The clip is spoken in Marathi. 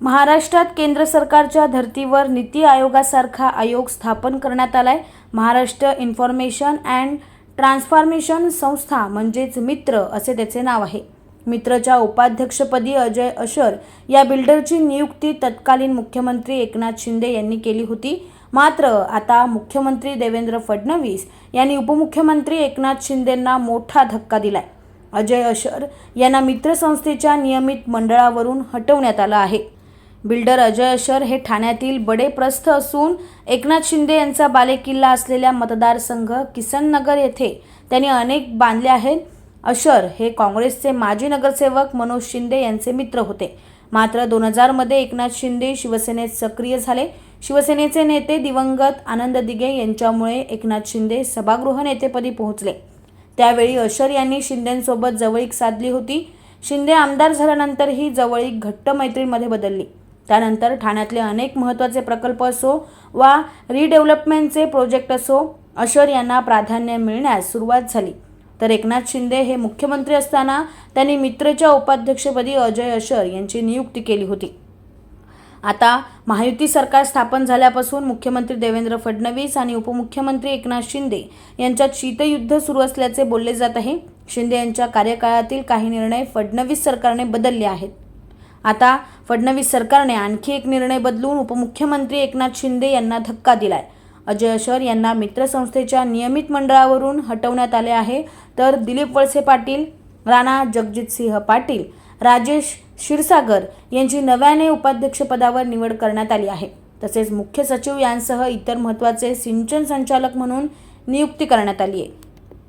महाराष्ट्रात केंद्र सरकारच्या धर्तीवर नीती आयोगासारखा आयोग स्थापन करण्यात आला आहे महाराष्ट्र इन्फॉर्मेशन अँड ट्रान्सफॉर्मेशन संस्था म्हणजेच मित्र असे त्याचे नाव आहे. मित्रच्या उपाध्यक्षपदी अजय अशर या बिल्डरची नियुक्ती तत्कालीन मुख्यमंत्री एकनाथ शिंदे यांनी केली होती. मात्र आता मुख्यमंत्री देवेंद्र फडणवीस यांनी उपमुख्यमंत्री एकनाथ शिंदेंना मोठा धक्का दिलाय. अजय अशर यांना मित्रसंस्थेच्या नियमित मंडळावरून हटवण्यात आलं आहे. बिल्डर अजय अशर हे ठाण्यातील बडे प्रस्थ असून एकनाथ शिंदे यांचा बालेकिल्ला असलेल्या मतदारसंघ किसननगर येथे त्यांनी अनेक बांधले आहेत. अशर हे काँग्रेसचे माजी नगरसेवक मनोज शिंदे यांचे मित्र होते. मात्र दोन हजारमध्ये एकनाथ शिंदे शिवसेनेत सक्रिय झाले. शिवसेनेचे नेते दिवंगत आनंद दिघे यांच्यामुळे एकनाथ शिंदे सभागृह नेतेपदी पोहोचले. त्यावेळी अशर यांनी शिंदेंसोबत जवळीक साधली होती. शिंदे आमदार झाल्यानंतर ही जवळीक घट्ट मैत्रीमध्ये बदलली. त्यानंतर ठाण्यातले अनेक महत्त्वाचे प्रकल्प असो वा रिडेव्हलपमेंटचे प्रोजेक्ट असो अशर यांना प्राधान्य मिळण्यास सुरुवात झाली. तर एकनाथ शिंदे हे मुख्यमंत्री असताना त्यांनी मित्रच्या उपाध्यक्षपदी अजय अशर यांची नियुक्ती केली होती. आता महायुती सरकार स्थापन झाल्यापासून मुख्यमंत्री देवेंद्र फडणवीस आणि उपमुख्यमंत्री एकनाथ शिंदे यांच्यात शीतयुद्ध सुरू असल्याचे बोलले जात आहे. शिंदे यांच्या कार्यकाळातील काही निर्णय फडणवीस सरकारने बदलले आहेत. आता फडणवीस सरकारने आणखी एक निर्णय बदलून उपमुख्यमंत्री एकनाथ शिंदे यांना धक्का दिलाय. अजय अशर यांना मित्रसंस्थेच्या नियमित मंडळावरून हटवण्यात आले आहे. तर दिलीप वळसे पाटील राणा जगजितसिंह पाटील राजेश क्षीरसागर यांची नव्याने उपाध्यक्षपदावर निवड करण्यात आली आहे. तसेच मुख्य सचिव यांसह इतर महत्त्वाचे सिंचन संचालक म्हणून नियुक्ती करण्यात आली आहे.